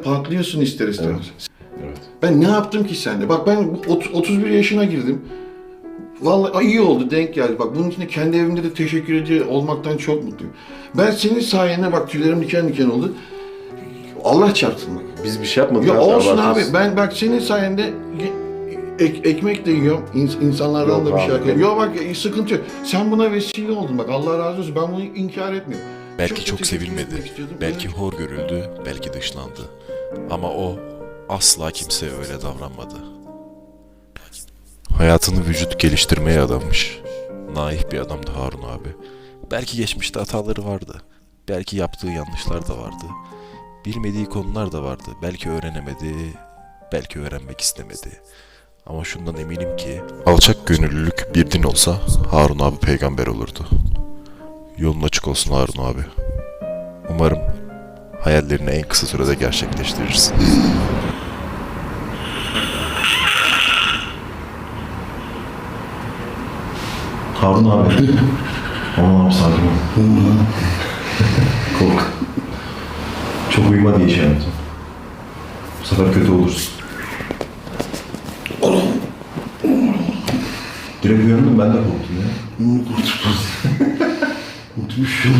Patlıyorsun ister istemez. Evet. Ben ne yaptım ki sende? Bak ben bu ot- 31 yaşına girdim. Vallahi ay, iyi oldu denk geldi. Bak bunun için de kendi evimde de teşekkür ediyor olmaktan çok mutluyum. Ben senin sayende bak tüylerim diken diken oldu. Allah çarpsın bak. Biz bir şey yapmadık Ya olsun abi ben bak senin sayende ye- ek- ekmek de yiyorum. İns- insanlardan Yok da bir şey abi. alıyorum. Yok bak e, sıkıntı yok. Sen buna vesile oldun bak Allah razı olsun. Ben bunu inkar etmiyorum. Belki çok teşekkür sevilmedi, belki Evet. hor görüldü, belki dışlandı. Ama o asla kimseye öyle davranmadı. Hayatını vücut geliştirmeye adamış. Naif bir adamdı Harun abi. Belki geçmişte hataları vardı. Belki yaptığı yanlışlar da vardı. Bilmediği konular da vardı. Belki öğrenemedi, belki öğrenmek istemedi. Ama şundan eminim ki alçak gönüllülük bir din olsa Harun abi peygamber olurdu. Yolun açık olsun Harun abi. Umarım hayallerini en kısa sürede gerçekleştirirsin. Harun abi. Aman abi sakin ol. Kork. Çok uyuma diye şey yaptım. Bu sefer kötü olursun. Direkt uyandım ben de korktum ya. Bunu kurtulmaz. Unutmuşum.